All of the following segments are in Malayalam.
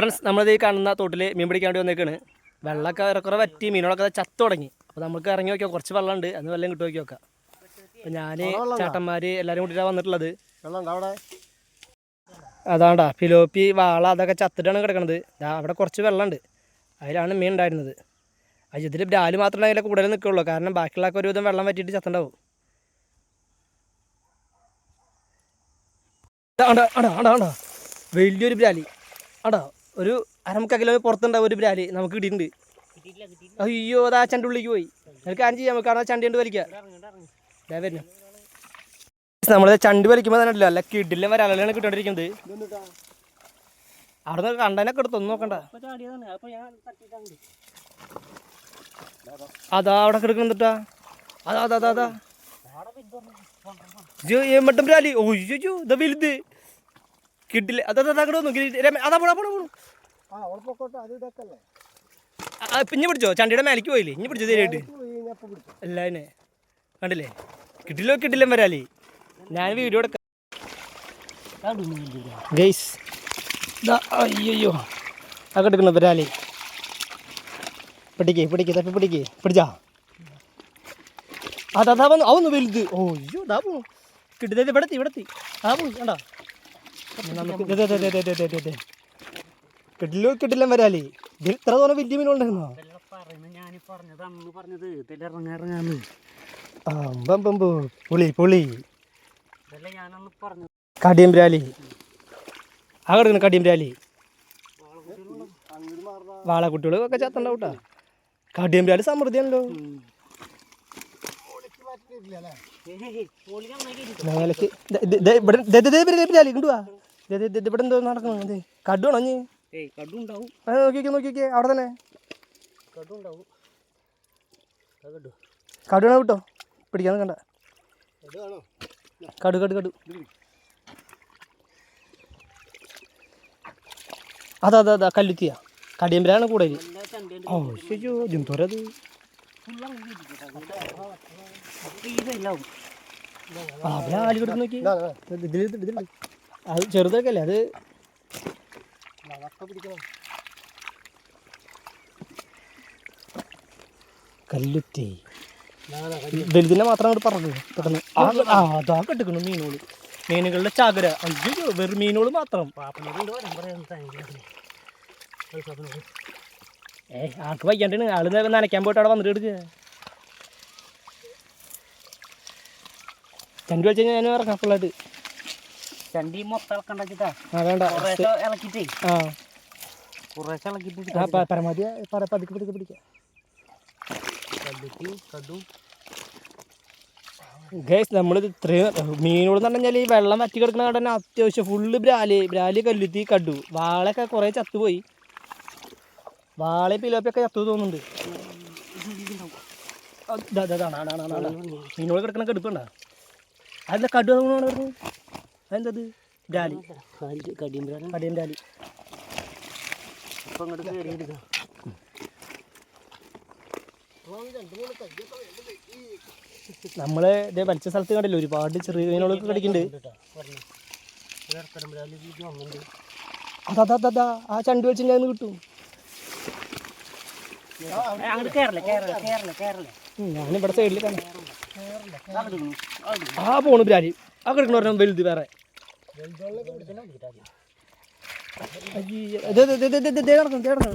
ഫ്രണ്ട്സ് നമ്മളിത് കാണുന്ന തോട്ടിൽ മീൻ പിടിക്കാൻ വേണ്ടി വന്നേക്കാണ്. വെള്ളമൊക്കെ ഏറെക്കുറെ വറ്റി മീനുകളൊക്കെ ചത്തു തുടങ്ങി. അപ്പോൾ നമുക്ക് ഇറങ്ങി നോക്കിയാൽ കുറച്ച് വെള്ളമുണ്ട്. അന്ന് വെള്ളം കിട്ടി നോക്കി നോക്കാം. അപ്പം ഞാൻ ചേട്ടന്മാർ എല്ലാവരും കൂട്ടിയിട്ടാണ് വന്നിട്ടുള്ളത്. അതാണ്ടാ ഫിലോപ്പി വാള അതൊക്കെ ചത്തിട്ടാണ് കിടക്കുന്നത് ദാ അവിടെ കുറച്ച് വെള്ളമുണ്ട്. അതിലാണ് മീൻ ഉണ്ടായിരുന്നത്. അത് ഇതിൽ ഡാൽ മാത്രമേ അതിലെ കൂടുതൽ നിൽക്കുകയുള്ളൂ കാരണം ബാക്കിയുള്ളൊക്കെ ഒരുവിധം വെള്ളം പറ്റിയിട്ട് ചത്തുണ്ടാവും. വലിയൊരു ബ്രാലി ആണ്ടാ ഒരു അരമുക്കാൽ കിലോ പുറത്തുണ്ടാവും ഒരു ബ്രാലി നമുക്ക് കിട്ടിയിട്ടുണ്ട്. അയ്യോ അതാ ചണ്ട ഉള്ളിലേക്ക് പോയി. നമുക്ക് കാര്യം ചെയ്യാം നമുക്ക് ആ ചണ്ടി കൊണ്ട് വലിക്കാം. വരുന്നു നമ്മൾ ചണ്ടി വലിക്കുമ്പോൾ തന്നെ അല്ല കിടില്ല വരാലാണ് കിട്ടോണ്ടിരിക്കുന്നത് അവിടെ നിന്ന് കണ്ടനൊക്കെ എടുത്തു ഒന്നും നോക്കണ്ട. അതാ അവിടെ കിടക്കുന്നുണ്ടാ അതാ അതാ അതാ അതാ. എമ്മട്ടും രാലി ഓയ്യോ ഇതാ വലുത്. കിട്ടില്ല അതാ അതാ അങ്ങോട്ട് രമേ- അതാ പോടാ പോടാ. ഇഞ്ഞ് പിടിച്ചോ? ചണ്ടിയുടെ മേലേക്ക് പോയില്ലേ? ഇനി പിടിച്ചോ ശരിയായിട്ട് അല്ല എല്ലാവനെ കണ്ടില്ലേ? കിട്ടില്ലോ കിട്ടില്ല വരാലേ. ഞാൻ വീഡിയോ എടുക്കാം ഗൈസ് അയ്യോ ആ എടുക്കണം വരാലേ? പിടിക്കേ പിടിക്കേ തപ്പി പിടിക്കേ. പിടിച്ചാ? അതാ അതാ വന്നു അവന്ന് വലുത്. ഓ അയ്യോ ഇതാ പോണു കിട്ടുന്നത് ഇവിടെ ഇവിടെത്തി ഇവിടെ എത്തി. ആ പോണു കണ്ടാ? നമുക്ക് ദേ, അതെ അതെ അതെ അതെ അതെ ദേ, ദേ. കിട്ടില്ലോ കിട്ടില്ല വരാലേ. ഇതിൽ ഇത്ര തോന്നെ വലിയ മീനുണ്ടായിരുന്നോ. പുളി പുളി. ഇതല്ല ഞാനന്ന് പറഞ്ഞത് കടിയം രാലി ആ കിടക്കുന്നു കടിയം രാലി അങ്ങോട്ട് മാറണ വാളക്കുട്ടികൾ ഒക്കെ ചത്തണ്ടാവൂട്ടാ കേട്ടോ കടിയം രാലി സമൃദ്ധിയാണല്ലോ ഇവിടെ ഇവിടെ എന്തോ നടക്കണം. അതെ കടുവാണോ നീ നോക്കിക്കേ നോക്കിക്കേ അവിടെ തന്നെ. കടുവാണോ കിട്ടോ. പിടിക്കാൻ കണ്ട കടു കടു കടു. അതാ അതാ അതാ കല്ലുത്തിയാ. കടിയമ്പലാണ് കൂടെ ഓ ശരിയോ ആ അവിടെ നോക്കി. ഇതിൽ ചെറുതൊക്കെ അല്ലേ അത് അതൊക്കെ പിടിക്കണം കല്ലുത്തി വലുതിനെ മാത്രം അങ്ങോട്ട് പറഞ്ഞു പെട്ടെന്ന് ആ അതാ കെട്ടിക്കണം മീനുകൾ മീനുകളുടെ ചാകര. അയ്യോ വെറും മീനുകൾ മാത്രം. ഏ ആൾക്ക് വയ്യാണ്ടാണ്. ആൾ നനയ്ക്കാൻ പോയിട്ട് അവിടെ വന്നിട്ട് എടുക്കുക ചണ്ടി വെച്ച് ഞാൻ ഇറങ്ങാം ഫുള്ളായിട്ട് ചണ്ടി മൊത്തം ഇളക്കണ്ടാക്കിട്ടാ ഇളക്കിട്ടേ കുറേശ്ശെ ഇളക്കിട്ട് പരമാവധി പതുക്കെ പതുക്കെ പിടിക്കാം. ഗൈസ് നമ്മൾ ഇത്രയും മീനോട് എന്ന് പറഞ്ഞാൽ ഈ വെള്ളം വറ്റി കിടക്കുന്ന കണ്ട്? തന്നെ അത്യാവശ്യം ഫുള്ള് ബ്രാലി ബ്രാലി കല്ലുത്തി കടു. വാളയൊക്കെ കുറേ ചത്തുപോയി. വാള പിലോപ്പിയൊക്കെ ചത്തു തോന്നുന്നുണ്ട്. മീനോട് കിടക്കണ കടുപ്പുണ്ട? അതിന്റെ കടു അതുകൊണ്ടാണ് അതെന്തത്? ഡാലി കടിയുമ്പോഴാണ് ഡാലി അപ്പം അങ്ങോട്ട് കയറി എടുക്കാം നമ്മളെ ഇതേ വലിച്ച സ്ഥലത്ത് കണ്ടില്ല? ഒരുപാട് ചെറിയ മീനുകളൊക്കെ കടിക്കുന്നുണ്ട് അതാ അതാ, ആ ചണ്ടി വെച്ച് ഞാൻ കിട്ടും. ഞാനിവിടെ സൈഡിൽ കാണാം ആ പോണു ബ്രാലി ആ കിടക്കണ പറഞ്ഞാൽ വലുത് വേറെ.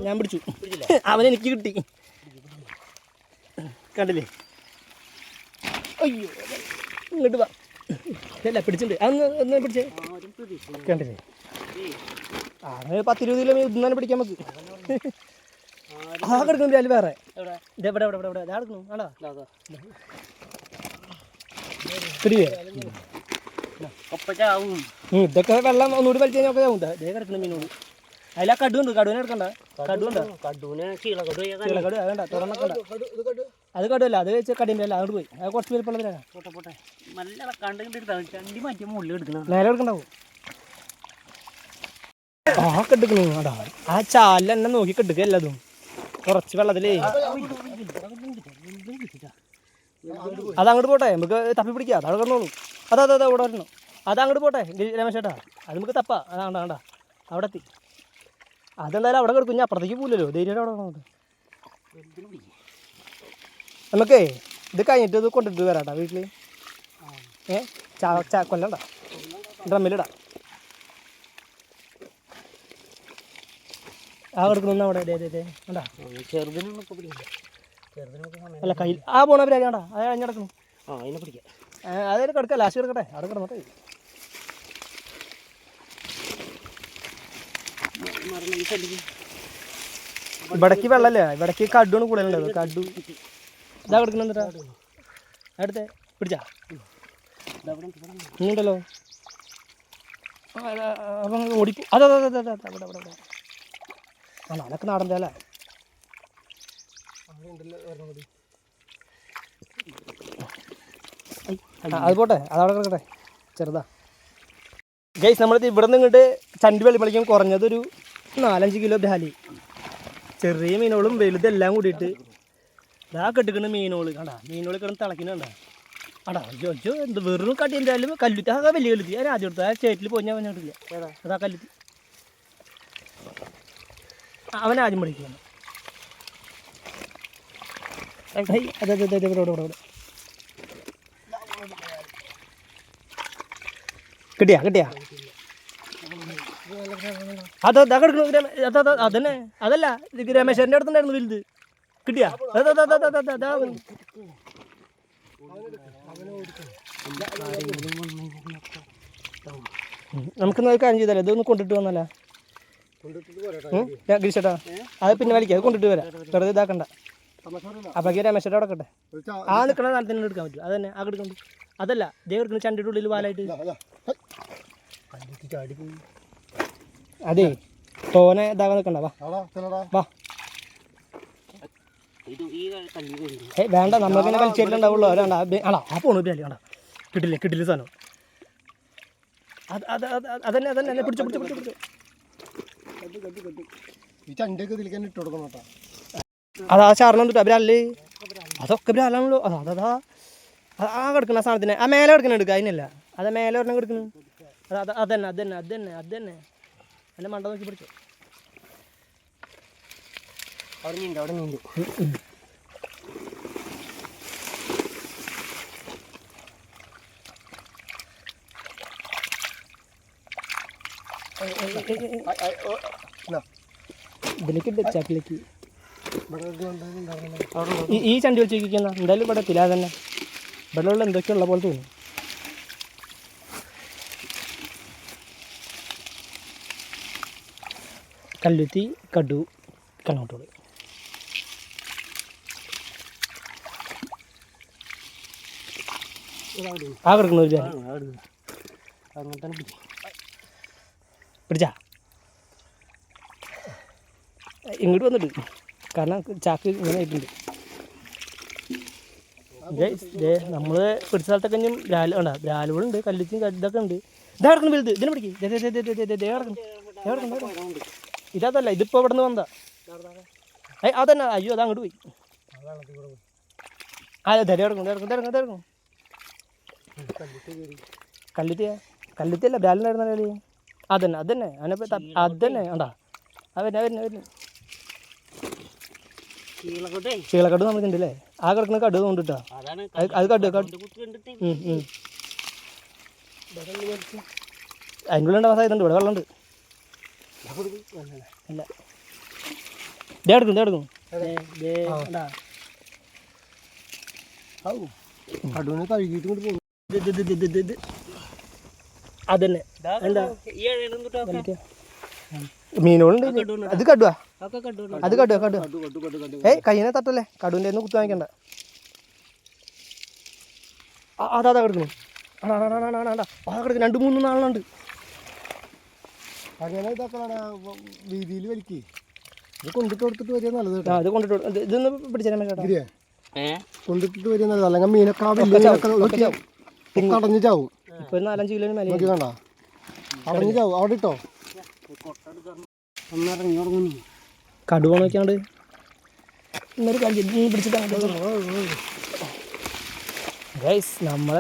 ഞാൻ പിടിച്ചു. അവനെ എനിക്ക് കിട്ടി കണ്ടില്ലേ അയ്യോ ഇങ്ങോട്ട് വാ അല്ല പിടിച്ചിട്ടുണ്ട് അന്ന് ഒന്ന് പിടിച്ചേ കണ്ടില്ലേ ആണ് പത്തിരുപത് കിലോ ഇന്നാലും പിടിക്കാൻ നമുക്ക് ആ കിടക്കുന്നു ബ്രാലി വേറെ ഇത് എവിടെ എവിടെ എവിടെ ഞാൻ കിടക്കുന്നു ആടാ ഇതാ, ഇതാ. പിടിയേ ഒപ്പ ചാവും ഉം, ഇതൊക്കെ വെള്ളം ഒന്നുകൂടി വലിച്ചു കഴിഞ്ഞാൽ ഇതേ കിടക്കുന്ന മീനോട്. അതിലാ കടുണ്ട് കടുവിനെ എടുക്കണ്ട. കടുണ്ട് വേണ്ട തുറന്നക്കണ്ട അത് കടുവല്ല അത് വെച്ച് കടിയല്ല അങ്ങോട്ട് പോയി. അത് കുറച്ച് എടുക്കണം നേരെ എടുക്കണ്ടാവും? ആ കെടുക്കണു അടാ ആ ചാലിൽ എന്നെ നോക്കി കെടുക്ക എല്ലാതും. കുറച്ച് വെള്ളത്തിലേ. അതങ്ങോട്ട് പോട്ടെ നമുക്ക് തപ്പി പിടിക്കാം അതവിടെ കിടന്നോളൂ അതാ അതാ അതാ ഇവിടെ വരണം. അത് അങ്ങോട്ട് പോട്ടെ ഗിരി- രമേശ് ചേട്ടാ അത് നമുക്ക് തപ്പാ. അതാ കണ്ടാ കണ്ടാ അവിടെ എത്തി. അതെന്തായാലും അവിടെ കിടക്കും. ഞാൻ അപ്പുറത്തേക്ക് പോലല്ലോ ധൈര്യം അവിടെ കിടന്നോട്ടെ. നമുക്കേ ഇത് കഴിഞ്ഞിട്ട് ഇത് കൊണ്ടിട്ട് വരാട്ടാ വീട്ടിൽ ഏ? ചാ ചാ കൊല്ലണ്ട. ഡ്രമ്മിലിടാം. ആ കിടക്കുന്ന അവിടെ. അല്ല കയ്യിൽ ആ പോണ പരിപാടി കണ്ടാ? അത് കഴിഞ്ഞ് ആ അതിനെ പിടിക്കാം. അതായത് കിടക്കാം. ലാസ്റ്റ് കിടക്കട്ടെ. അവിടെ കിടന്നോട്ടെ. ഇവിടേക്ക് വെള്ളമല്ലേ ഇവിടേക്ക് കഡുമാണ് കൂടുതലുള്ളത്. കടു. ഇതാ കിടക്കണം അടുത്ത പിടിച്ചാ. ഇങ്ങോട്ടല്ലോ. അപ്പം അതെ അത് പോട്ടെ. അതവിടെ കിടക്കട്ടെ. ചെറുതാ. ഗൈസ് നമ്മളിത് ഇവിടെ നിന്ന് ഇങ്ങോട്ട് ചണ്ടി വെളിപ്പളിക്കും കുറഞ്ഞതൊരു നാലഞ്ച് കിലോ ബ്രാലി ചെറിയ മീനുകളും വലുതെല്ലാം കൂടിയിട്ട്. ഇതാ കെട്ടിക്കുന്ന മീനുകൾ കണ്ടാ മീനുകൾ കിടന്ന് തിളക്കുന്നുണ്ടാ അടാ അയ്യോ അയ്യോ എന്ത് വെറും കട്ടി എന്തായാലും കല്ലുത്തി ആ വലിയ കല്ലുത്തി ഞാൻ ആദ്യം എടുത്തു ആ ചേറ്റിൽ പോയി ഞാൻ പറഞ്ഞിട്ടില്ല അതാ കല്ലുത്തി അവൻ ആദ്യം പഠിക്കുകയാണ് അതെ അതെ അതെ അതെ ഇവിടെ ഇവിടെ ഇവിടെ ഇവിടെ. കിട്ടിയാ കിട്ടിയാ. അതെ അതാ അതാ അതന്നെ. അതല്ല രമേശന്റെ അടുത്തുണ്ടായിരുന്നു വലുത്. കിട്ടിയാ? നമുക്ക് അത് കാര്യം ചെയ്താലേ? ഇതൊന്ന് കൊണ്ടിട്ട് വന്നല്ല ഗിരിച്ചേട്ടാ അത് പിന്നെ വലിക്കാം. അത് കൊണ്ടിട്ട് വരാം. വെറുതെ ഇതാക്കണ്ട. അപ്പൊക്കെ രമേശന്റെ അവിടെ ആ നിൽക്കണ സാധനത്തിന് എടുക്കാൻ പറ്റും. അതന്നെ ആ അതെടുക്കണ്ട് അതല്ല ദേ കിടക്കുന്ന ചണ്ടിയുടെ ഉള്ളിൽ വാലായിട്ട് ഇതാ, ഇതാ. ഹൈ. കല്ലിട്ട് ചാടി പോയി. അതെ തോനെ ഇതാകാൻ നിൽക്കണ്ട വാ. വേണ്ട നമ്മൾക്കിങ്ങനെ കളിച്ചിട്ടുണ്ടാവുള്ളൂ വേണ്ട ആണോ? ആ പോണു ബിയാലി വേണ്ട കിട്ടില്ല കിട്ടില്ല സാധനം? അത് അത് അത് അത് അതന്നെ അതന്നെ എന്നെ പിടിച്ചു പിടിച്ചു പിടിച്ചു കൊടുക്കണം അതാ ചാറിനും അവരല്ലേ അതൊക്കെ ബ്രാലാണല്ലോ അതാ അതാ ആ- ആ കിടക്കുന്ന ആ സാധനത്തിന്. ആ മേലെ കിടക്കുന്ന എടുക്കുക അതിനല്ല. അത് മേലെ ഒരെണ്ണം കിടക്കുന്നു അത് അതന്നെ അതന്നെ അതന്നെ അതന്നെ. എന്റെ മണ്ട നോക്കി പിടിച്ചു. അവിടെ നീണ്ട് അവിടെ നീണ്ട്. ഇതിലേക്ക്. ഈ ചണ്ടി വെച്ച് നോക്കിക്കുന്ന എന്തായാലും ഇവിടെ എത്തില്ല തന്നെ. ഇവിടെ ഉള്ള എന്തൊക്കെയുള്ള പോലെ തോന്നുന്നു. കല്ലുത്തി കടു കണ്ണോട്ടോട്. ആ ഒരു. അങ്ങനെ തന്നെ പിടിച്ചാ ഇങ്ങോട്ട് വന്നിട്ട് കാരണം ചാക്ക് ഇങ്ങനെ ആയിട്ടുണ്ട് നമ്മൾ പിടിച്ച സ്ഥലത്തൊക്കെ ഇനി ബ്രാൽ വേണ്ട ബ്രാലുകളുണ്ട് കല്ലുത്തിയും ഇതൊക്കെ ഉണ്ട് ഇതാ കിടക്കുന്നു വലുത് ഇതിനെ പിടിക്കും ദേ, ദേ, ഇതല്ല ഇതിപ്പോൾ ഇവിടെ നിന്ന് വന്നതാ അതന്നെ അയ്യോ അത് അങ്ങോട്ട് പോയി. കിടക്കും ദേ കിടക്കും ദേ കിടക്കും കല്ലുത്തിയാ? കല്ലുത്തിയല്ല ബ്രാലുണ്ടായിരുന്ന കളി. അതന്നെ അതന്നെ. അവനെ അതന്നെ ഉണ്ടാ അവൻ അവന്നെ ചീളക്കോട്ടെ ചീളക്കട് നമുക്കുണ്ട് അല്ലേ ആ കിടക്കുന്ന കടു കൊണ്ടിട്ടാ. അത് കടു അതിന്റെ ഉള്ളിൽ ഉണ്ടാവാൻ സാധ്യതയുണ്ട് ഇവിടെ വെള്ളമുണ്ട്. അല്ല ദേ എടുക്കും ദേ എടുക്കും കടുവിനെ കഴുകിയിട്ട് ഇങ്ങോട്ട് പോകും അതന്നെ എന്താ. മീനുകളുണ്ട്. അത് കടുവാ കണ്ടു അത് കടുവാ കടുവാ കടു കടു കടു കടു ഏയ് കയ്യിനെ തട്ടല്ലേ കടുവിന്റെ ഒന്നും കുത്തു വാങ്ങിക്കണ്ട അതാ അതാ കിടക്കുന്നു ആടാ ആടാ ആടാ ആടാ ആടാ ആ കിടക്കുന്നു രണ്ട് മൂന്ന് നാളുണ്ട് അങ്ങനെ ഇതാക്കണ വീതിയിൽ വലിക്ക്. ഇത് കൊണ്ടിട്ട് കൊടുത്തിട്ട് വരിക നല്ലത് കേട്ടോ. ഇത് കൊണ്ടിട്ട് ഇത് ഇതൊന്ന് പിടിച്ചാൽ ഏ? കൊണ്ടിട്ട് വരിക നല്ലത്. അല്ലെങ്കിൽ മീനൊക്കെ വലിയ അടഞ്ഞു ചാവും. നാലഞ്ച് കിലോ നോക്കി അടഞ്ഞു ചാവും. അവിടെ ഇട്ടോ? ഒന്നിറങ്ങി കടുവ നോക്കിയാണ്ട്. ഇന്നൊരു കഞ്ചി. നീ പിടിച്ചിട്ടാണ് നമ്മൾ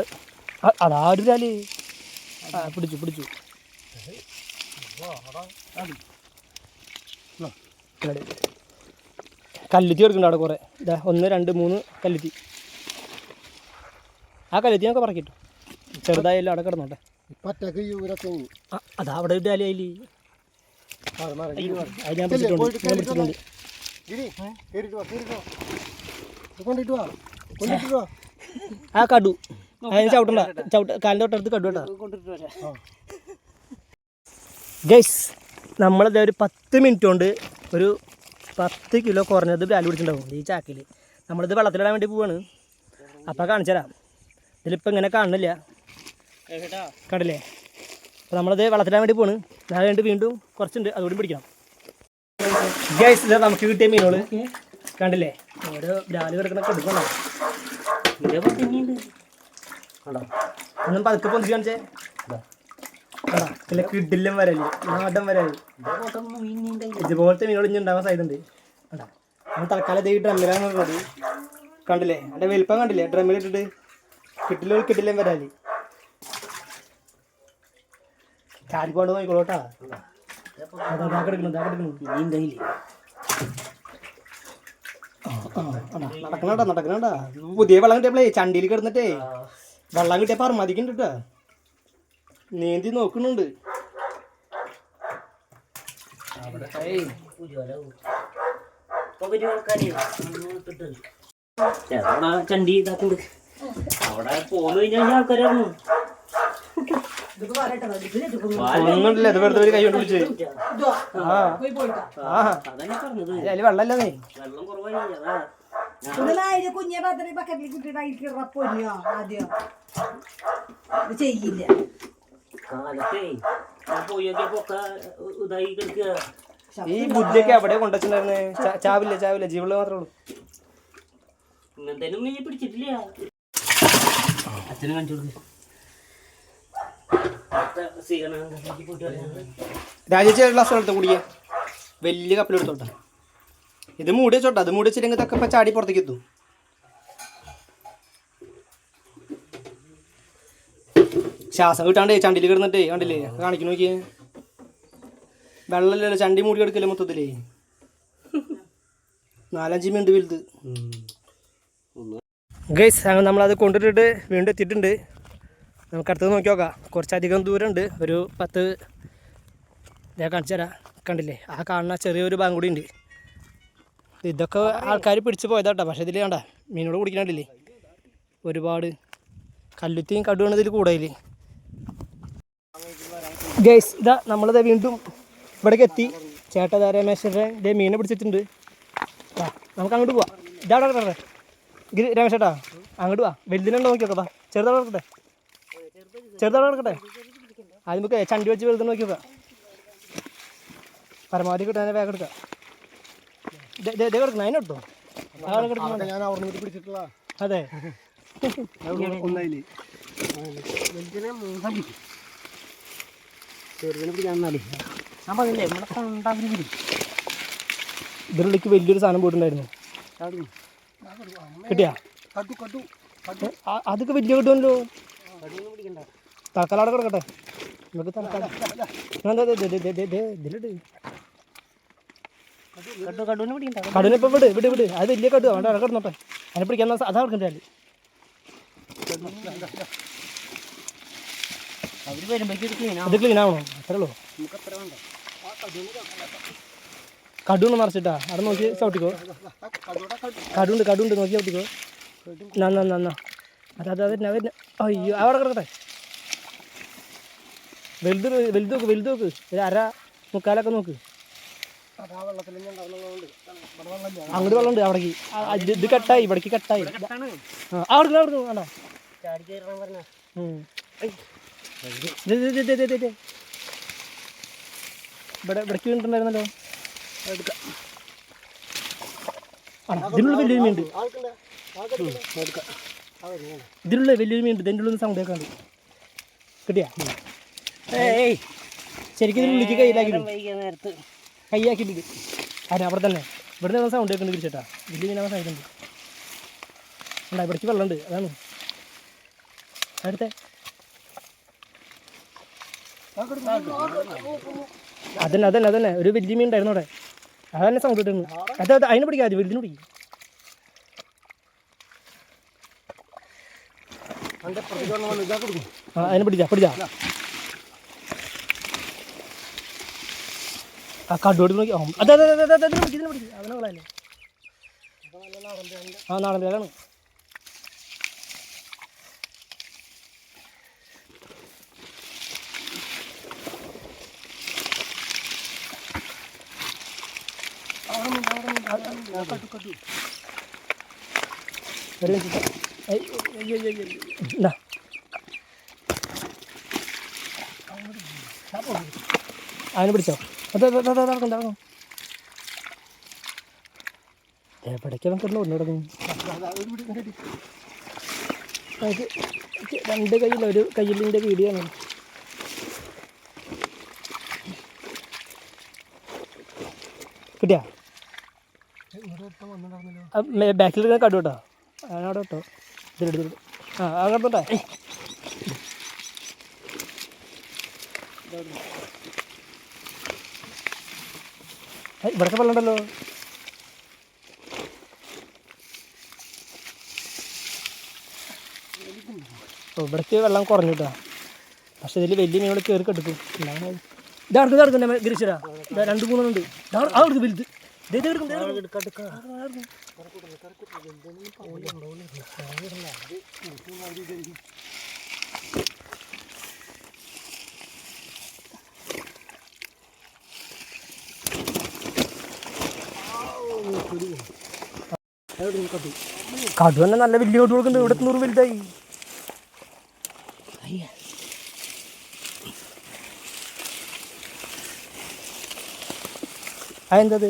അതാരൊരാൽ ആ പിടിച്ചു പിടിച്ചു. കല്ലുത്തി എടുക്കുന്നുണ്ട് അവിടെ കുറേ. ഇതാ ഒന്ന് രണ്ട് മൂന്ന് കല്ലുത്തി. ആ കല്ലുത്തി ഞങ്ങൾക്ക് പറക്കിട്ടു ചെറുതായാലും അവിടെ കിടന്നോട്ടെ. അതാ അവിടെ മാറി മാറി അത് ഞാൻ പിടിച്ചിട്ടുണ്ട്. ഞാൻ പിടിച്ചിട്ടുണ്ട്. കേറിട്ട് വാ കേറിട്ട് വാ. വാ കൊണ്ടിട്ട് വാ. ആ കടു. അതിന് ചവിട്ടണ്ട. ചവിട്ട കാലിന്റെ തൊട്ടടുത്ത് കടു കേട്ടോ കൊണ്ടിട്ട് വരാം. ഗൈസ് നമ്മളിത് ഒരു പത്ത് മിനിറ്റ് കൊണ്ട് ഒരു പത്ത് കിലോ കുറഞ്ഞത് ബ്രാൽ പിടിച്ചിട്ടുണ്ടാവും ഈ ചാക്കിൽ നമ്മളിത് വെള്ളത്തിലിടാൻ വേണ്ടി പോവാണ്. അപ്പോൾ കാണിച്ചു തരാം. ഇതിലിപ്പോൾ ഇങ്ങനെ കാണുന്നില്ല. കണ്ടില്ലേ? അപ്പോൾ നമ്മളിത് വെള്ളത്തിലിടാൻ വേണ്ടി പോവാണ്. ഞാൻ കണ്ട് വീണ്ടും കുറച്ചുണ്ട്. അതുകൂടി പിടിക്കണം. ഗൈസ് ഇത് നമുക്ക് കിട്ടിയ മീനുകൾ കണ്ടില്ലേ? ഓരോ ബ്രാൽ കിടക്കണ കൊടുക്കണോ ഇതേപോലെ തന്നെയുണ്ട് കണ്ടോ? ഒന്നും പതുക്കെ പൊന്തി കാണിച്ചേ. ഇല്ല കിഡിലും വരൽ നാടൻ വരൽ. ഇതേപോലത്തെ മീനുകൾ ഇനി ഉണ്ടാവാൻ സാധ്യതയുണ്ട് നമ്മൾ തൽക്കാലം ഈ ഡ്രമ്മിലാണ് ഉള്ളത് കണ്ടില്ലേ? എന്റെ വലിപ്പം കണ്ടില്ലേ? ഡ്രമ്മിലിട്ടിട്ട് കിട്ടില്ല കിട്ടില്ലേ വരാൽ. ചാടിക്കൊണ്ട് നോക്കിക്കോളൂട്ടാ. അതാ അതാ കിടക്കണം അതാ കിടക്കണം. മീനുണ്ടായില്ലേ നടക്കണണ്ട നടക്കണണ്ട പുതിയ വെള്ളം കിട്ടിയപ്പോഴേ ചണ്ടിയിൽ കിടന്നിട്ടേ വെള്ളം കിട്ടിയപ്പോൾ അറുമതിക്കുണ്ട് കേട്ടാ നീന്തി നോക്കുന്നുണ്ട്. ചണ്ടി ഇതാക്കുണ്ട്? അവിടെ പോന്നു കഴിഞ്ഞാൽ ആൾക്കാരായിരുന്നു ഒന്നുമില്ല ഇത് വെറുതെ ഒരു കൈ കൊണ്ട് പിടിച്ച്. ആ. ആ. അതന്നെ പറഞ്ഞത്. അതിൽ വെള്ളമല്ലേ വെള്ളം കുറവായി അതാ. ഇതിലായിരം കുഞ്ഞെ ബക്കറ്റിൽ അതിലേക്ക് റപ്പൊരിയോ ആദ്യം. ചെയ്യില്ല. കാലത്തേ ഞാൻ പോയി നോക്കിയപ്പോ ഒക്കെ ഇതായി കിടക്കുക ഈ ബുദ്ധിയൊക്കെ എവിടെ കൊണ്ടുവച്ചിട്ടുണ്ടായിരുന്നേ? ചാവില്ല ചാവില്ല? ജീവുള്ള മാത്രമേ ഉള്ളൂ. ഇങ്ങനത്തേനും മീൻ പിടിച്ചിട്ടില്ല. അച്ഛനെ കാണിച്ചു കൊടുക്ക് സ്വീകരണം പോയിട്ട് വരാം. രാജേച്ചി ഗ്ലാസ് എടുത്ത് കുടിക്കുക വലിയ കപ്പിലെടുത്തോട്ടെ ഇത് മൂടി വെച്ചോട്ടെ. അത് മൂടി വെച്ചിട്ടെങ്കിൽ ചാടി പുറത്തേക്ക് എത്തും. ശ്വാസം കിട്ടാണ്ടേ ചണ്ടിയിൽ കിടന്നിട്ടേ കണ്ടില്ലേ? കാണിക്കണ നോക്കിയേ. വെള്ളമില്ലല്ലോ ചണ്ടി മൂടി കിടക്കില്ലേ മൊത്തത്തിലേ? നാലഞ്ച് മിനിറ്റ് വലുത്. ഗൈസ് അങ്ങനെ നമ്മളത് കൊണ്ടിട്ടിട്ട് വീണ്ടും എത്തിയിട്ടുണ്ട്. നമുക്ക് അടുത്തത് നോക്കി നോക്കാം. കുറച്ചധികം ദൂരമുണ്ട്. ഒരു പത്ത് ഞാൻ കാണിച്ചു തരാം. കണ്ടില്ലേ? ആ കാണുന്ന ചെറിയൊരു ഭാഗം കൂടി ഉണ്ട്. ഇതൊക്കെ ആൾക്കാർ പിടിച്ച് പോയതാട്ടോ. പക്ഷേ ഇതിൽ കണ്ട മീനോട് കുടിക്കണില്ലേ ഒരുപാട് കല്ലുത്തിയും കടുവാണ് ഇതിൽ കൂടുതൽ ഗൈസ് ഇതാ നമ്മളിത് വീണ്ടും ഇവിടേക്ക് എത്തി ചേട്ടാ രമേശ്വരന്റെ മീനെ പിടിച്ചിട്ടുണ്ട്. ആ നമുക്ക് അങ്ങോട്ട് പോവാം. ഇതാ അവിടെ കിടക്കട്ടെ. ഗിരി രമേശേട്ടാ അങ്ങോട്ട് വാ. വലുതിനുണ്ടോ നോക്കി വാ. ചെറുതവിടെ കിടക്കട്ടെ. ചെറുതവിടെ കിടക്കട്ടെ. അത് നമുക്ക് ചണ്ടി വെച്ച് വലുതെന്ന് നോക്കി നോക്കാം പരമാവധി കിട്ടാൻ വേഗം എടുക്കാം. ദേ കിടക്കണം അതിനെടുത്തോ അവിടെ കിടക്കുന്നുണ്ട് അതെ. ഒന്നായില്ലേ? ചെറുതിനെ പിടിക്കാൻ എന്നാലേ ഞാൻ പറഞ്ഞില്ലേ നമ്മളെ കണ്ടാവര് പിടി ഇതിനുള്ളിലേക്ക് വലിയൊരു സാധനം പോയിട്ടുണ്ടായിരുന്നു. കിട്ടിയാ? അതൊക്കെ വലിയ കിട്ടുമല്ലോ തൽക്കാലം അവിടെ കിടക്കട്ടെ. നമുക്ക് തൽക്കാലം കടുവിനെ കടുവിനിപ്പം വിട് വിട് വിട്. അത് വലിയ കടു അവിടെ കിടന്നോട്ടെ. അതിനെ പിടിക്കാൻ അതാ കിടക്കണ്ടേ ഇത് ക്ലീൻ ആവണോ? അത്രേ ഉള്ളൂ? കടുന്ന് മറിച്ചിട്ടാ. അവിടെ നോക്കി ചവിട്ടിക്കോ. കടുണ്ട് കടുണ്ട് നോക്കി ചവിട്ടിക്കോ. നന്ന നന്ന അത് അത് അതന്നെ അതന്നെ അയ്യോ അവിടെ കിടക്കട്ടെ. വലുത് വലുത് നോക്ക് വലുത് നോക്ക്. ഒരു അര മുക്കാലൊക്കെ നോക്ക്. അങ്ങോട്ട് വെള്ളമുണ്ട് അവിടേക്ക്. ആ, ആ, ഇത് കട്ടായി ഇവിടേക്ക് കട്ടായി. ആ അവിടെ അവിടെ വേണ്ട. ഇവിടെ ഇവിടേക്ക് വീണിട്ടുണ്ടായിരുന്നല്ലോ എടുക്കാം. വലിയൊരു മീൻ ഇതിലുള്ള വലിയൊരു മീനുണ്ട് ഇതിന്റെ സൗണ്ട് കേൾക്കാണ്ട് കിട്ടിയാ? ഏയ് ശരിക്കും ഉള്ളിക്ക് കയ്യിലാക്കിയിട്ട് വൈകിയ നേരത്ത് കൈയാക്കിയിട്ടുണ്ട് അതെ അവിടെ തന്നെ. ഇവിടെ നിന്ന് സൗണ്ട് കേൾക്കുന്നുണ്ട് തിരിച്ചേട്ടാ വലിയ മീനാവാൻ സാധ്യതയുണ്ട് ഉണ്ടാ ഇവിടേക്ക് വെള്ളമുണ്ട്. അതാണ്. അടുത്തേ. അതന്നെ അതന്നെ അതന്നെ ഒരു വലിയ മീൻ ഉണ്ടായിരുന്നു അവിടെ അതന്നെ സൗണ്ട് കിട്ടുന്നു അതെ അതെ അതിനെ പിടിക്കാതെ വലുതിന് പിടിക്കും അതിനെ പിടിച്ചാ പിടിച്ചാ ആ കടുവടി നോക്കി അതെ അതെ അതെ അതെ അതെ അതിനെ പിടിക്കും ഇതിനെ പിടിക്കും അവനെ ആ നാടൻ പേരാണ് വെള്ളം അതിനെ പിടിച്ചോ അതറക്കും എവിടേക്ക് നമുക്കുള്ള ഒന്നിടക്കും രണ്ട് കയ്യിൽ ഒരു കയ്യിലിന്റെ വീഡിയോ ആണ് ബാക്കിൽ കടു കേട്ടോ. കേട്ടോ. ഇതിലെടുത്ത് ആ കിടന്നോട്ടെ ഇവിടൊക്കെ വെള്ളം ഉണ്ടല്ലോ ഇവിടേക്ക് വെള്ളം കുറഞ്ഞു കേട്ടോ. പക്ഷെ ഇതിൽ വലിയ മീനുകൾ കയറി കെടുക്കും. ഇതാണ്. കിടക്കുന്നത് ഗിരിശ്വരാ രണ്ട് മൂന്നെണ്ണം ഉണ്ട്. അവിടുത്തെ വലുത്. കടു തന്നെ നല്ല വലിയ കടു കൊടുക്കുന്നുണ്ട്. ഇവിടെ നൂറ് വലുതായി. അതെന്തത്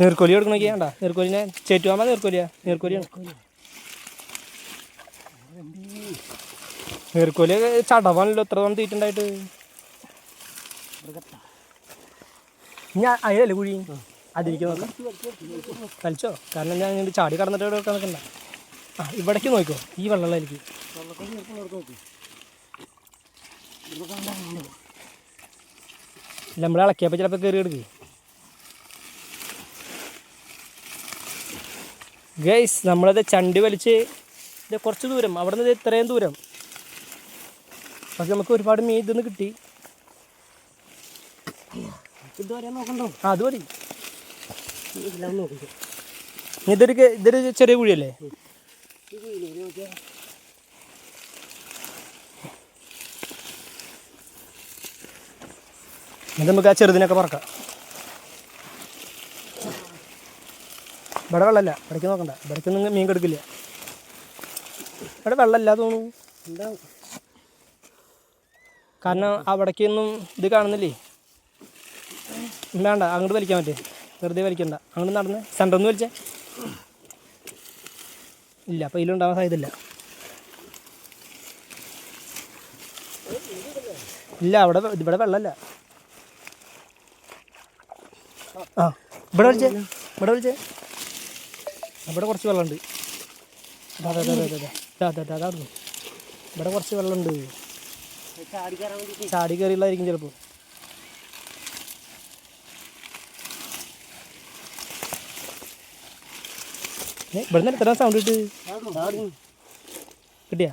നീർക്കോലി കൊടുക്കണ നീർക്കോലി നീർക്കോലിനെ ചേറ്റുവാമ നീർക്കോലിയാ. നീർക്കോലിയാണ്. നീർക്കോലി ചടവാണല്ലോ എത്ര തവണ തീറ്റുണ്ടായിട്ട്. ഞാൻ അയലല്ലേ കുഴി? അതിരിക്കും നോക്കാം. കളിച്ചോ? കാരണം ഞാൻ ഇങ്ങനെ ചാടി കടന്നിട്ട് ഇവിടെ കണക്കണ്ട ആ ഇവിടേക്ക് നോക്കോ. ഈ വെള്ളമുള്ളതിലേക്ക് നമ്മളെ ഇളക്കിയപ്പോൾ ചിലപ്പോൾ കയറി എടുക്കുക ഗൈസ് നമ്മളത് ചണ്ടി വലിച്ച് ഇത് കുറച്ച് ദൂരം അവിടെ നിന്ന് ഇത്രയും ദൂരം. പക്ഷെ നമുക്ക് ഒരുപാട് മീൻ ഇതൊന്ന് കിട്ടി അത് മതി. ഇതൊരു ഇതൊരു ചെറിയ കുഴിയല്ലേ? എന്നിട്ട് നമുക്ക് ആ ചെറുതിനൊക്കെ പറക്കാം. ഇവിടെ വെള്ളമല്ല. ഇവിടേക്ക് നോക്കണ്ട. ഇവിടേക്ക് നിങ്ങൾ മീൻ കെടുക്കില്ല. ഇവിടെ വെള്ളമല്ല തോന്നുന്നു. ഉണ്ടാവും കാരണം അവിടേക്കൊന്നും ഇത് കാണുന്നില്ലേ? വേണ്ട. അങ്ങോട്ട് വലിക്കാൻ പറ്റേ. വെറുതെ വലിക്കണ്ട. അങ്ങോട്ട് നടന്ന് സെന്ററിൽ നിന്ന് വലിച്ചേ. ഇല്ല അപ്പോൾ ഇതിലുണ്ടാവാൻ സാധ്യതയില്ല. ഇല്ല അവിടെ ഇവിടെ വെള്ളമല്ല. ആ ഇവിടെ വിളിച്ചേ ഇവിടെ വിളിച്ചേ ഇവിടെ കുറച്ച് വെള്ളമുണ്ട് അതെ അതെ അതെ അതെ അതെ അതെ അതായിരുന്നു ഇവിടെ കുറച്ച് വെള്ളമുണ്ട് ചാടി കയറിയുള്ളതായിരിക്കും ചിലപ്പോൾ ഇവിടെ നിന്ന് എത്ര സൗണ്ട് ഇട്ട് കിട്ടിയാ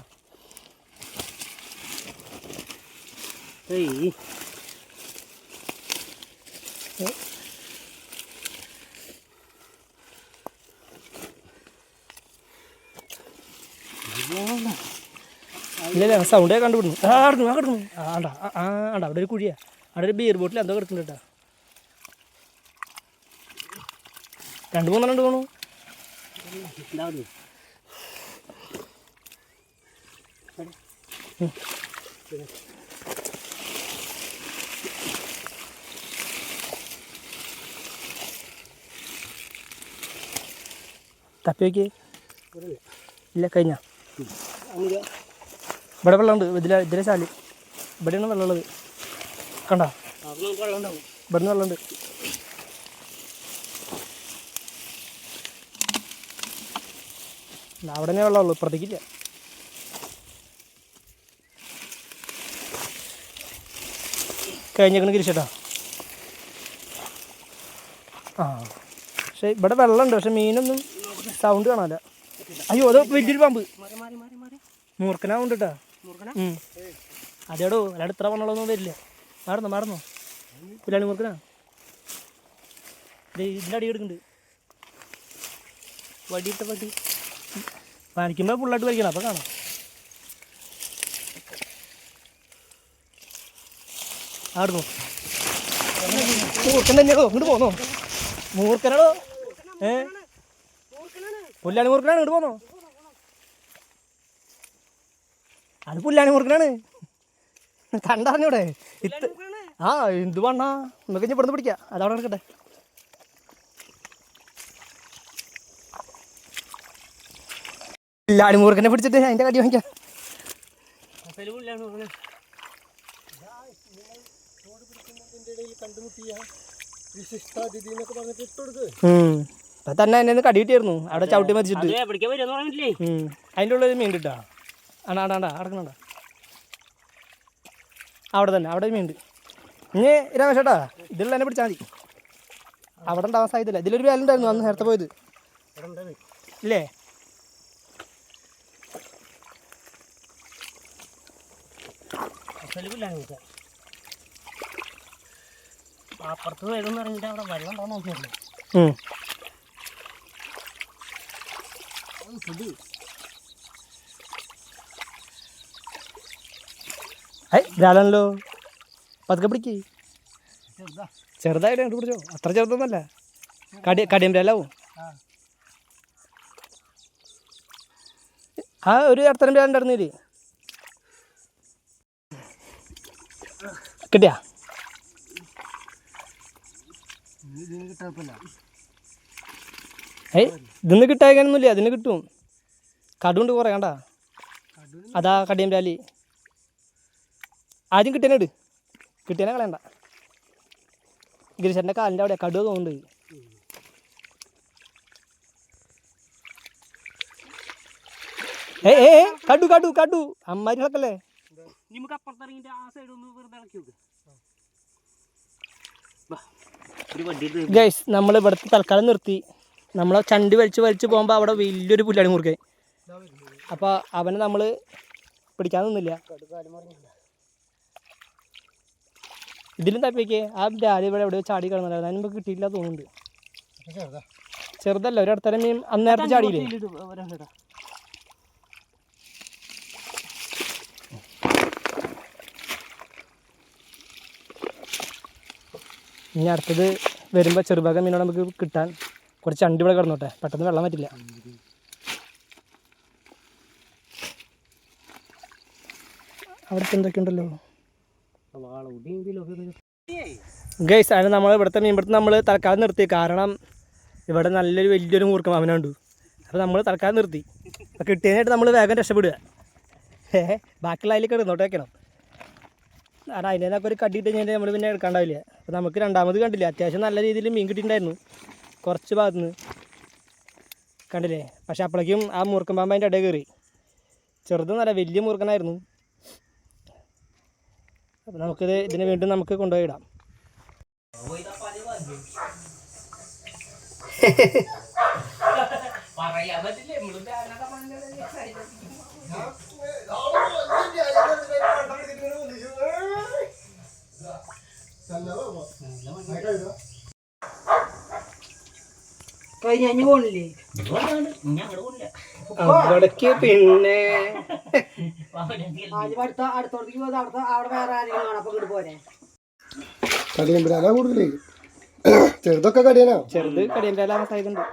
ഇല്ല ഇല്ല സൗണ്ടേ കണ്ടുപിടുന്നു ആ കിടന്നു ആ കിടന്നു ആണ്ടാ ആ ആണ്ടാ അവിടെ ഒരു കുഴിയാ. അവിടെ ഒരു ബിയർ ബോട്ടിൽ എന്തോ കിടക്കുന്നുണ്ട് കേട്ടോ. രണ്ട് മൂന്നെണ്ണം തോന്നുന്നു. തപ്പി ഇല്ല കഴിഞ്ഞ? ഇവിടെ വെള്ളമുണ്ട് ഇതിലെ ഇതിലെ ചാൽ ഇവിടെയാണ് വെള്ളമുള്ളത് കണ്ട? ഇവിടുന്ന് വെള്ളമുണ്ട് അവിടെ തന്നെ വെള്ളമുള്ളൂ ഇപ്പുറത്തേക്കില്ല. കഴിഞ്ഞേക്കണ ഗിരിച്ചേട്ടാ ആ. പക്ഷെ ഇവിടെ വെള്ളമുണ്ട് പക്ഷെ മീനൊന്നും സൗണ്ട് കാണാല്ല അയ്യോ അത് വലിയൊരു പാമ്പ്. മൂർക്കനാവുണ്ട് കേട്ടാ. അതേടോ അല്ലാണ്ട് ഇത്ര മണ്ണുള്ളതൊന്നും വരില്ല. മാറുന്നോ മാറുന്നോ? പുല്ലാണി മുറുക്കണ? ഇതിന്റെ അടി എടുക്കുന്നുണ്ട്. വടിയിട്ട വടി. കാണിക്കുമ്പോൾ ഫുള്ളായിട്ട് വലിക്കണം അപ്പോൾ കാണാം. ആടുന്നു. പോന്നോ? മൂർക്കനാണോ ഏ? പുല്ലാണി മൂർക്കനാണ് ഇങ്ങോട്ട് പോന്നോ? അത് പുല്ലാണി മുറുക്കനാണ്. കണ്ടറിഞ്ഞൂടെ? ഇത് ആ എന്ത് വണ്ണാ നമുക്ക് ഇനി ഇവിടുന്ന് പിടിക്കാം. അതവിടെ നടക്കട്ടെ. പുല്ലാണി മുറുക്കനെ പിടിച്ചിട്ട് അതിന്റെ കടി വാങ്ങിക്കാം. തന്നെ എന്നെ കടി കിട്ടിയായിരുന്നു. അവിടെ ചവിട്ടി ഉം. അതിന്റെ ഉള്ളിൽ മീൻ കിട്ടാ. ആണ്ടാ ആണ്ടാ അടക്കണണ്ട? അവിടെ തന്നെ അവിടെ മീൻ ഉണ്ട്. ഇനി രമേശേട്ടാ ഇതിലുള്ള എന്നെ പിടിച്ചാൽ മതി. അവിടെ ഉണ്ടാവാൻ സാധ്യതയില്ല. ഇതിലൊരു വേല ഉണ്ടായിരുന്നു അന്ന് നേരത്തെ പോയത്. ഇല്ലേ? അപ്പുറത്ത് വരുമെന്ന് പറഞ്ഞിട്ട് അവിടെ വെള്ളം ഉണ്ടോ നോക്കിയായിരുന്നു ഇതാണല്ലോ. പതുക്കെ പിടിക്ക്. ചെറുതായിട്ട് കണ്ടു പിടിച്ചോ അത്ര ചെറുതൊന്നല്ല. കടി കടിയമ്പലാവും ആ. ഒരു അടത്തരം പേര് ഉണ്ടായിരുന്നില്ലേ കിട്ടിയാ? ഏയ് ഇതിന്ന് കിട്ടാനൊന്നുമില്ല അതിന് കിട്ടും. കടുണ്ട് കുറേ കണ്ട. അതാ കടിയം രാലി ആദ്യം കിട്ടിയനെ ഇട്. കിട്ടിയനെ കളയണ്ട. ഗിരിശന്റെ കാലിന്റെ അവിടെ കടുവ തോന്നുന്നുണ്ട്. ഏ ഏ കടു കടു കടു. അമ്മാരി കിടക്കല്ലേ നമുക്ക് അപ്പുറത്തിറങ്ങിയിട്ട് ആ സൈഡ് ഒന്ന് വെറുതെ നോക്ക്. ഗൈസ് നമ്മൾ ഇവിടുത്തെ തൽക്കാലം നിർത്തി. നമ്മളെ ചണ്ടി വലിച്ച് വലിച്ച് പോകുമ്പോൾ അവിടെ വലിയൊരു പുല്ലാണ് മുറുകെ. അപ്പോൾ അവനെ നമ്മൾ പിടിക്കാൻ നിന്നില്ല. ഇതിലും തപ്പിക്കേ ആ ഡാലി ഇവിടെ എവിടെ ചാടി കിടന്നില്ല അതിന് നമുക്ക് കിട്ടിയില്ല തോന്നുന്നുണ്ട്. ചെറുതാ ചെറുതല്ല ഒരു അടുത്തരം മീൻ അന്നേരത്തെ ചാടിയില്ലേ? ഇനി അടുത്തത് വരുമ്പോൾ ചെറുഭാഗം മീനോട് നമുക്ക് കിട്ടാൻ കുറച്ച് അണ്ടി ഇവിടെ കിടന്നോട്ടെ. പെട്ടെന്ന് വെള്ളം പറ്റില്ല അവിടുത്തെ എന്തൊക്കെയുണ്ടല്ലോ? ഗൈസ് അതിന് നമ്മൾ ഇവിടുത്തെ മീൻപിടുത്തം നമ്മൾ തൽക്കാലം നിർത്തി. കാരണം ഇവിടെ നല്ലൊരു വലിയൊരു മൂർക്കം അവനുണ്ട് അപ്പോൾ നമ്മൾ തൽക്കാലം നിർത്തി. അപ്പോൾ കിട്ടിയതിനായിട്ട് നമ്മൾ വേഗം രക്ഷപ്പെടുക. ഏ ബാക്കിയുള്ള അതിലേക്ക് ഇടുന്നോട്ട് വയ്ക്കണം കാരണം അതിനൊക്കെ ഒരു കടി ഇട്ട് കഴിഞ്ഞാൽ നമ്മൾ പിന്നെ എടുക്കാണ്ടാവില്ല. അപ്പോൾ നമുക്ക് രണ്ടാമത് കണ്ടില്ല അത്യാവശ്യം നല്ല രീതിയിൽ മീൻ കിട്ടിയിട്ടുണ്ടായിരുന്നു. കുറച്ച് ഭാഗത്തുനിന്ന്. കണ്ടില്ലേ? പക്ഷേ അപ്പോഴേക്കും ആ മൂർക്കം പാമ്പ് അതിന്റെ ഇടയിൽ കയറി. ചെറുതൊന്നല്ല വലിയ മൂർക്കനായിരുന്നു അപ്പോൾ നമുക്കിത് ഇതിന് വീണ്ടും നമുക്ക് കൊണ്ടുപോയി ഇടാം പറയാൻ പറ്റില്ലേ കഴിഞ്ഞ പോണില്ലേ ഞാൻ അവിടെ അവിടെ ഇങ്ങോട്ട് പോരെ. കടിയമ്പരാനാ കൂടുതലേ? ചെറുതൊക്കെ കടിയനാ ചെറുത് കടിയന്റെ സാധ്യതയുണ്ട്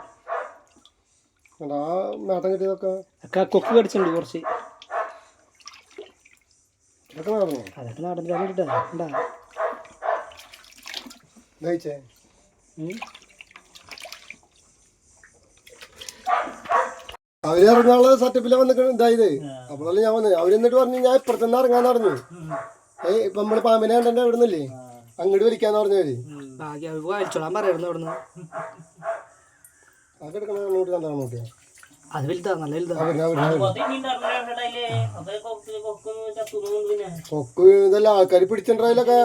കണ്ടാ മേട്ടം കിട്ടിയതൊക്കെ. ഒക്കെ കൊക്ക് കടിച്ചിട്ടുണ്ട് കുറച്ച്. ഇതൊക്കെ നടന്നു? അതൊക്കെ ചാൻ കിട്ടാ ഉണ്ടാ അവർ ഇറങ്ങാനുള്ള സെറ്റപ്പിലാണ് വന്നിട്ട് ഇതായത് അപ്പോഴല്ലേ ഞാൻ വന്നത്. അവർ എന്നിട്ട് പറഞ്ഞു ഞാൻ ഇപ്പുറത്തുനിന്ന് ഇറങ്ങാൻ പറഞ്ഞു. ഏ ഇപ്പൊ നമ്മൾ പാമ്പിനെ കണ്ടെ അവിടെ നിന്നില്ലേ അങ്ങോട്ട് വിളിക്കാന്ന് പറഞ്ഞവര് അത് വലുതാ നല്ല കൊക്ക് ഇതെല്ലാം ആൾക്കാർ പിടിച്ചിട്ടുണ്ടായാലൊക്കെ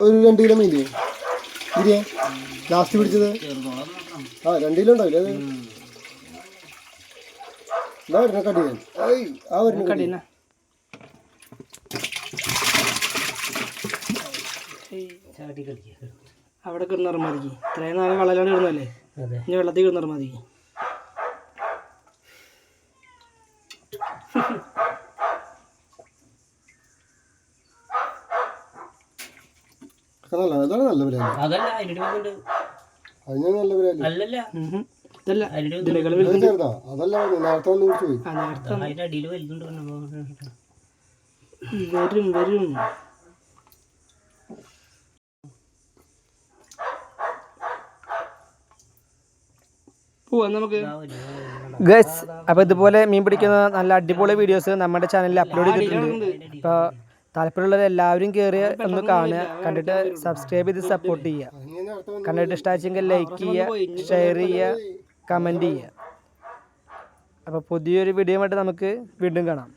ഒരു രണ്ട് കിലോ മീൻ ഇരിയേ ലാസ്റ്റ് പിടിച്ചത്? ആ രണ്ട് കിലോ ഉണ്ടാവില്ലേ അത് എന്നാ വരുന്ന കടിയൻ ഏയ് ആ വരുന്ന കടി കടീന അവിടെ കിടന്നറ മതി. ഇത്രയും നാളെ വളരാണ് കിടന്നല്ലേ ഇനി വെള്ളത്തിൽ കിടന്നറ മതി. നല്ല അതാണ് നല്ല ബിരിയാണി. അതല്ല അതിന് നല്ല ബിരിയാണി. അല്ലല്ല. ഇതല്ല വരും വരും ഗസ് അപ്പോൾ ഇതുപോലെ മീൻ പിടിക്കുന്ന നല്ല അടിപൊളി വീഡിയോസ് നമ്മുടെ ചാനലിൽ അപ്ലോഡ് ചെയ്തിട്ടുണ്ട് അപ്പോൾ താല്പര്യമുള്ളവർ എല്ലാവരും കയറി ഒന്ന് കാണുക കണ്ടിട്ട് സബ്സ്ക്രൈബ് ചെയ്ത് സപ്പോർട്ട് ചെയ്യുക കണ്ടിട്ട് ഇഷ്ടമാച്ചെങ്കിൽ ലൈക്ക് ചെയ്യുക ഷെയർ ചെയ്യുക കമന്റ് ചെയ്യുക അപ്പോൾ പുതിയൊരു വീഡിയോ ആയിട്ട് നമുക്ക് വീണ്ടും കാണാം.